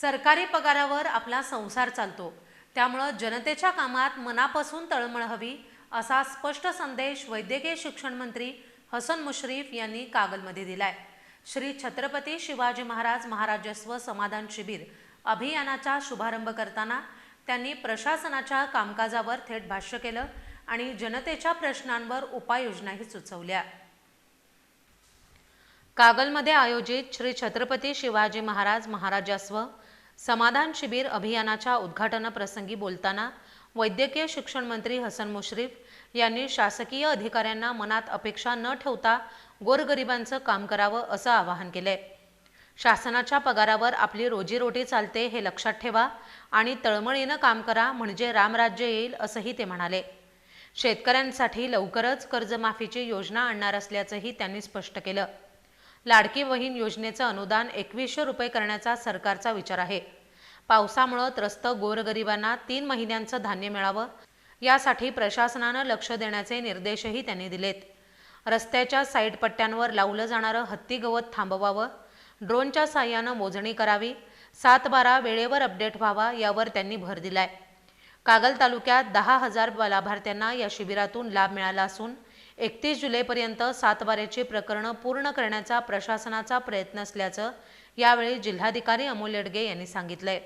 सरकारी पगारावर आपला संसार चालतो. त्यामुळं जनतेच्या कामात मनापासून तळमळ हवी असा स्पष्ट संदेश वैद्यकीय शिक्षण मंत्री हसन मुश्रीफ यांनी कागलमध्ये दिलाय. श्री छत्रपती शिवाजी महाराज महाराजस्व समाधान शिबिर अभियानाचा शुभारंभ करताना त्यांनी प्रशासनाच्या कामकाजावर थेट भाष्य केलं आणि जनतेच्या प्रश्नांवर उपाययोजनाही सुचवल्या. कागलमध्ये आयोजित श्री छत्रपती शिवाजी महाराज महाराजास्व समाधान शिबिर अभियानाच्या उद्घाटनप्रसंगी बोलताना वैद्यकीय शिक्षण मंत्री हसन मुश्रीफ यांनी शासकीय अधिकाऱ्यांना मनात अपेक्षा न ठेवता गोरगरिबांचं काम करावं असं आवाहन केलंय. शासनाच्या पगारावर आपली रोजीरोटी चालते हे लक्षात ठेवा आणि तळमळीनं काम करा म्हणजे रामराज्य येईल असंही ते म्हणाले. शेतकऱ्यांसाठी लवकरच कर्जमाफीची योजना आणणार असल्याचंही त्यांनी स्पष्ट केलं. लाडकी बहीण योजनेचं अनुदान एकवीसशे रुपये करण्याचा सरकारचा विचार आहे. पावसामुळं त्रस्त गोरगरिबांना तीन महिन्यांचं धान्य मिळावं यासाठी प्रशासनानं लक्ष देण्याचे निर्देशही त्यांनी दिलेत. रस्त्याच्या साईड पट्ट्यांवर लावलं जाणारं हत्ती गवत थांबवावं ड्रोनच्या साह्यानं मोजणी करावी सात बारा वेळेवर अपडेट व्हावा यावर त्यांनी भर दिलाय. कागल तालुक्यात दहा हजार लाभार्थ्यांना या शिबिरातून लाभ मिळाला असून एकतीस जुलैपर्यंत सातबाऱ्याची प्रकरणं पूर्ण करण्याचा प्रशासनाचा प्रयत्न असल्याचं यावेळी जिल्हाधिकारी अमोल येडगे यांनी सांगितलंय.